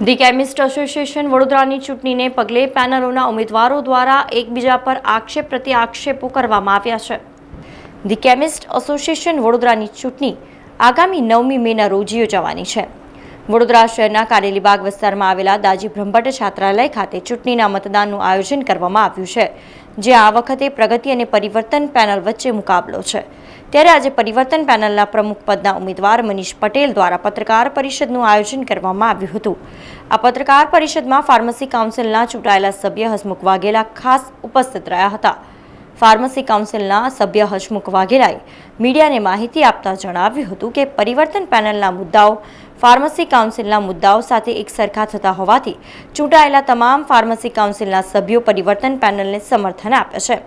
The chemist association વડોદરાની ચૂંટણીને પગલે પેનલોના ઉમેદવારો દ્વારા એકબીજા પર આક્ષેપ પ્રતિ આક્ષેપો કરવામાં આવ્યા છે. ધી કેમિસ્ટ એસોસિએશન વડોદરાની ચૂંટણી આગામી નવમી મેના રોજ યોજાવાની છે. વડોદરા શહેરના કારેલીબાગ વિસ્તારમાં આવેલા દાજી બ્રહ્મભટ્ટ છાત્રાલય ખાતે ચૂંટણીના મતદાનનું આયોજન કરવામાં આવ્યું છે જે આ વખતે પ્રગતિ અને પરિવર્તન પેનલ વચ્ચે મુકાબલો છે. ત્યારે આજે પરિવર્તન પેનલના પ્રમુખ પદના ઉમેદવાર મનીષ પટેલ દ્વારા પત્રકાર પરિષદનું આયોજન કરવામાં આવ્યું હતું. આ પત્રકાર પરિષદમાં ફાર્મસી કાઉન્સિલના ચૂંટાયેલા સભ્ય હસમુખ વાઘેલા ખાસ ઉપસ્થિત રહ્યા હતા. ફાર્મસી કાઉન્સિલના સભ્ય હસમુખ વાઘેલાએ મીડિયાને માહિતી આપતા જણાવ્યું હતું કે પરિવર્તન પેનલના મુદ્દાઓ, ફાર્મસી કાઉન્સિલના મુદ્દાઓ સાથે એક સરખા થતા હોવાથી ચૂંટાયેલા તમામ ફાર્મસી કાઉન્સિલના સભ્યો પરિવર્તન પેનલને સમર્થન આપે છે.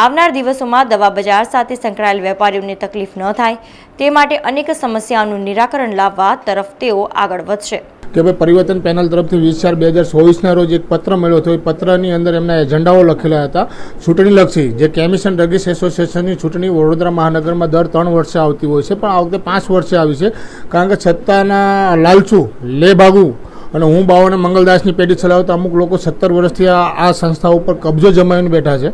આવનાર દિવસોમાં દવા બજાર સાથે સંકળાયેલ વેપારીઓને તકલીફ ન થાય, તે માટે અનેક સમસ્યાઓનું નિરાકરણ લાવવા તરફ તેઓ આગળ વધશે. કે ભાઈ પરિવર્તન પેનલ તરફથી વીસ ચાર બે હજાર ચોવીસના રોજ એક પત્ર મળ્યો હતો. એ પત્રની અંદર એમના એજન્ડાઓ લખેલા હતા. ચૂંટણીલક્ષી જે કેમિસ એન્ડ એસોસિએશનની ચૂંટણી વડોદરા મહાનગરમાં દર ત્રણ વર્ષે આવતી હોય છે. પણ આ વખતે પાંચ વર્ષે આવી છે. કારણ કે સત્તાના લાલચુ લે ભાગુ અને હું બાવાને મંગલદાસની પેઢી ચલાવતા અમુક લોકો સત્તર વર્ષથી આ સંસ્થા ઉપર કબજો જમાવીને બેઠા છે.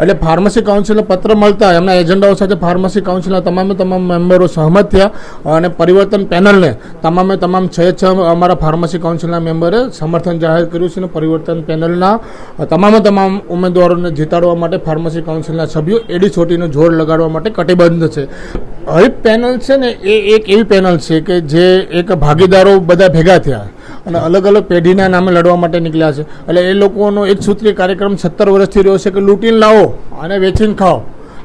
એટલે ફાર્મસી કાઉન્સિલને પત્ર મળતા એમના એજન્ડાઓ સાથે ફાર્મસી કાઉન્સિલના તમામે તમામ મેમ્બરો સહમત થયા અને પરિવર્તન પેનલને તમામે તમામ છ છ અમારા ફાર્મસી કાઉન્સિલના મેમ્બરે સમર્થન જાહેર કર્યું છે અને પરિવર્તન પેનલના તમામે તમામ ઉમેદવારોને જીતાડવા માટે ફાર્મસી કાઉન્સિલના સભ્યો એડી છોટીનો જોર લગાડવા માટે કટિબદ્ધ છે. હરીફ પેનલ છે ને એ એક એવી પેનલ છે કે જે એક ભાગીદારો બધા ભેગા થયા અને અલગ અલગ પેઢીના નામે લડવા માટે નીકળ્યા છે. એટલે એ લોકોનો એક સૂત્રીય કાર્યક્રમ સત્તર વર્ષથી રહ્યો છે કે લૂંટીને લાવો અને વેચીને ખાઓ.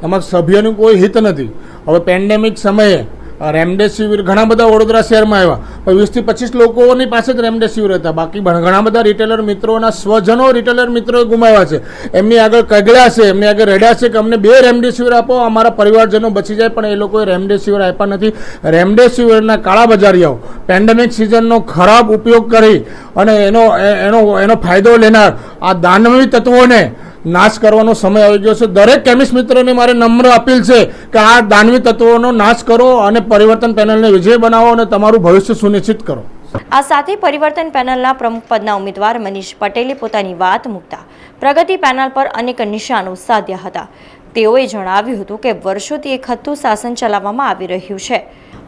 એમાં સભ્યનું કોઈ હિત નથી. હવે પેન્ડેમિક સમયે રેમડેસિવિર ઘણા બધા વડોદરા શહેરમાં આવ્યા. પણ વીસથી પચીસ લોકોની પાસે જ રેમડેસિવિર હતા. બાકી ઘણા બધા રિટેલર મિત્રોના સ્વજનો રિટેલર મિત્રોએ ગુમાવ્યા છે. એમની આગળ કગળ્યા છે, એમની આગળ રડ્યા છે કે અમને બે રેમડેસિવિર આપો, અમારા પરિવારજનો બચી જાય, પણ એ લોકોએ રેમડેસિવિર આપ્યા નથી. રેમડેસિવિરના કાળા બજારીયાઓ પેન્ડેમિક સિઝનનો ખરાબ ઉપયોગ કરી અને એનો એનો એનો ફાયદો લેનાર આ દાનવી તત્વોને નાશ કરવાનો સમય આવી ગયો છે. દરેક કેમિસ્ટ મિત્રોને મારે નમ્ર અપીલ છે કે આ દાનવી તત્વોનો નાશ કરો અને પરિવર્તન પેનલને વિજય બનાવો અને તમારું ભવિષ્ય સુનિશ્ચિત કરો. આ સાથે પરિવર્તન પેનલના પ્રમુખ પદના ઉમેદવાર મનીષ પટેલે પોતાની વાત મૂકતા પ્રગતિ પેનલ પર અનેક નિશાનો સાધ્યા હતા. તેઓએ જણાવ્યું હતું કે વર્ષોથી એક હતું શાસન ચલાવવામાં આવી રહ્યું છે.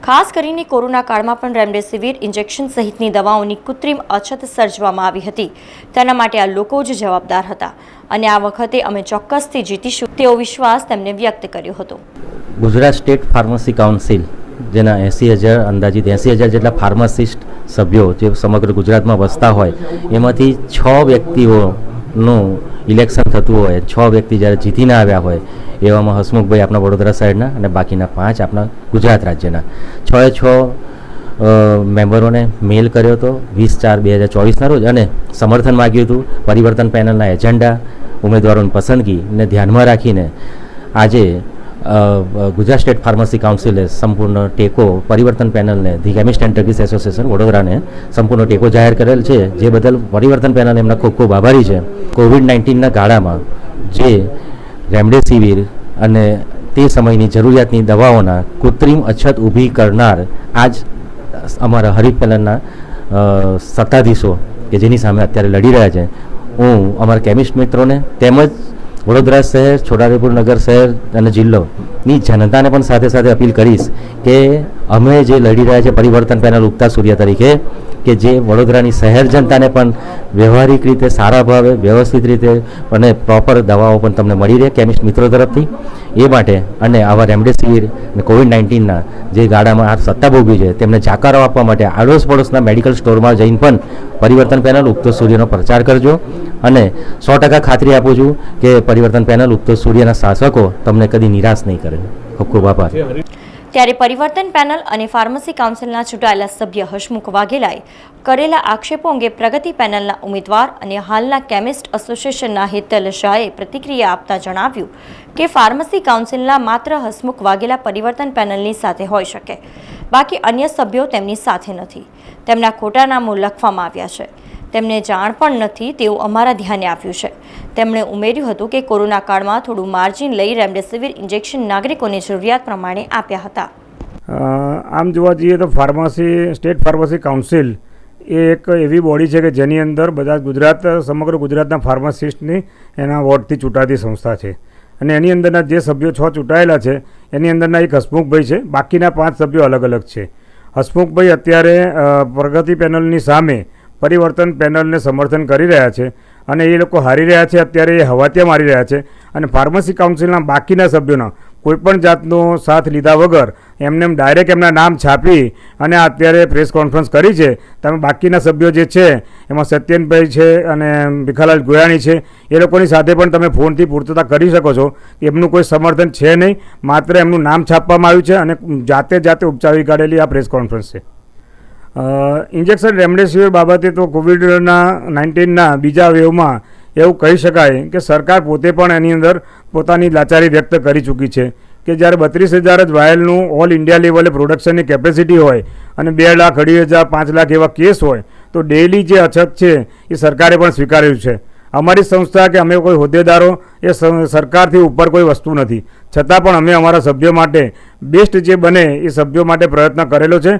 ખાસ કરીને કોરોના કાળમાં પણ રેમડેસિવિર ઇન્જેક્શન સહિતની દવાઓની કૃત્રિમ અછત સર્જવામાં આવી હતી. તેના માટે આ લોકો જ જવાબદાર હતા અને આ વખતે અમે ચોક્કસથી જીતીશું તેવો વિશ્વાસ તેમને વ્યક્ત કર્યો હતો. ગુજરાત સ્ટેટ ફાર્મસી કાઉન્સિલ, જેના એંસી હજાર અંદાજિત એંસી હજાર જેટલા ફાર્માસિસ્ટ સભ્યો જે સમગ્ર ગુજરાતમાં વસતા હોય, એમાંથી છ વ્યક્તિઓનું ઇલેક્શન થતું હોય, છ વ્યક્તિ જ્યારે જીતીને આવ્યા હોય એવામાં હસમુખભાઈ આપણા વડોદરા સાઈડના અને બાકીના પાંચ આપણા ગુજરાત રાજ્યના. છ છ મેમ્બરોને મેલ કર્યો હતો વીસ ચાર બે હજાર ચોવીસના રોજ અને સમર્થન માગ્યું હતું પરિવર્તન પેનલના એજન્ડા, ઉમેદવારોની પસંદગીને ધ્યાનમાં રાખીને આજે ગુજરાત સ્ટેટ ફાર્મસી કાઉન્સિલે સંપૂર્ણ ટેકો પરિવર્તન પેનલને the chemist and druggists association વડોદરાને સંપૂર્ણ ટેકો જાહેર કરેલ છે, જે બદલ પરિવર્તન પેનલ એમના ખૂબ ખૂબ આભારી છે. કોવિડ નાઇન્ટીનના ગાળામાં જે રેમડેસિવિર અને તે સમયની જરૂરિયાતની દવાઓના કૃત્રિમ અછત ઊભી કરનાર આજ અમારા હરિપલનના સત્તાધીશો કે જેની સામે અત્યારે લડી રહ્યા છે. હું અમારા કેમિસ્ટ મિત્રોને તેમજ વડોદરા શહેર, છોટાઉદેપુર નગર શહેર અને જિલ્લોની જનતાને પણ સાથે સાથે અપીલ કરીશ કે અમે જે લડી રહ્યા છે પરિવર્તન પેનલ ઉગતા સૂર્ય તરીકે કે જે વડોદરાની શહેર જનતાને પણ વ્યવહારિક રીતે સારા ભાવે વ્યવસ્થિત રીતે અને પ્રોપર દવાઓ પણ તમને મળી રહે કેમિસ્ટ મિત્રો તરફથી એ માટે અને આવા રેમડેસિવિર અને કોવિડ નાઇન્ટીનના જે ગાળામાં આ સત્તા ભોગવી છે તેમને જાકારો આપવા માટે આડોશ પડોશના મેડિકલ સ્ટોરમાં જઈને પણ પરિવર્તન પેનલ ઉગતો સૂર્યનો પ્રચાર કરજો અને સો ટકા ખાતરી આપું છું કે પરિવર્તન પેનલ ઉત્તર સૂર્યના શાસકો તમને કદી નિરાશ નહીં કરે. ખૂબ ખૂબ આભાર. ત્યારે પરિવર્તન પેનલ અને ફાર્મસી કાઉન્સિલના ચૂંટાયેલા સભ્ય હસમુખ વાઘેલાએ કરેલા આક્ષેપો અંગે પ્રગતિ પેનલના ઉમેદવાર અને હાલના કેમિસ્ટ એસોસિએશનના હેતલ શાહે પ્રતિક્રિયા આપતા જણાવ્યું કે ફાર્મસી કાઉન્સિલના માત્ર હસમુખ વાઘેલા પરિવર્તન પેનલની સાથે હોઈ શકે. બાકી અન્ય સભ્યો તેમની સાથે નથી. તેમના ખોટા નામો લખવામાં આવ્યા છે. તેમને જાણ પણ નથી તેવું અમારા ધ્યાને આવ્યું છે. તેમણે ઉમેર્યું હતું કે કોરોના કાળમાં થોડું માર્જિન લઈ રેમડેસિવિર ઇન્જેક્શન નાગરિકોને જરૂરિયાત પ્રમાણે આપ્યા હતા. આમ જોવા જઈએ તો ફાર્મસી, સ્ટેટ ફાર્મસી કાઉન્સિલ એ એક એવી બોડી છે કે જેની અંદર બધા ગુજરાત, સમગ્ર ગુજરાતના ફાર્માસિસ્ટની એના વોર્ડથી ચૂંટાતી સંસ્થા છે. અને એની અંદરના જે સભ્યો છ ચૂંટાયેલા છે, એની અંદરના એક હસમુખભાઈ છે, બાકીના પાંચ સભ્યો અલગ અલગ છે. હસમુખભાઈ અત્યારે પ્રગતિ પેનલની સામે પરિવર્તન પેનલને સમર્થન કરી રહ્યા છે અને એ લોકો હારી રહ્યા છે. અત્યારે એ હવાતિયા મારી રહ્યા છે અને ફાર્મસી કાઉન્સિલના બાકીના સભ્યોના કોઈપણ જાતનો સાથ લીધા વગર એમને એમ ડાયરેક્ટ એમના નામ છાપી અને અત્યારે પ્રેસ કોન્ફરન્સ કરી છે. તમે બાકીના સભ્યો જે છે, એમાં સત્યનભાઈ છે અને ભીખાલાલ ગોયાણી છે, એ લોકોની સાથે પણ તમે ફોનથી પૂર્તતા કરી શકો છો. એમનું કોઈ સમર્થન છે નહીં. માત્ર એમનું નામ છાપવામાં આવ્યું છે અને જાતે જાતે ઉપચાવી કાઢેલી આ પ્રેસ કોન્ફરન્સ છે. ઇન્જેક્શન રેમડેસિવિર બાબતે તો કોવિડના નાઇન્ટીનના બીજા વેવમાં એવું કહી શકાય કે સરકાર પોતે પણ એની અંદર પોતાની લાચારી વ્યક્ત કરી ચૂકી છે કે જ્યારે બત્રીસ હજાર જ વાયલનું ઓલ ઇન્ડિયા લેવલે પ્રોડક્શનની કેપેસિટી હોય અને બે લાખ અઢી હજાર, પાંચ લાખ એવા કેસ હોય, તો ડેઇલી જે અછત છે એ સરકારે પણ સ્વીકાર્યું છે. અમારી સંસ્થા કે અમે કોઈ હોદ્દેદારો એ સરકારથી ઉપર કોઈ વસ્તુ નથી. છતાં પણ અમે અમારા સભ્યો માટે બેસ્ટ જે બને એ સભ્યો માટે પ્રયત્ન કરેલો છે.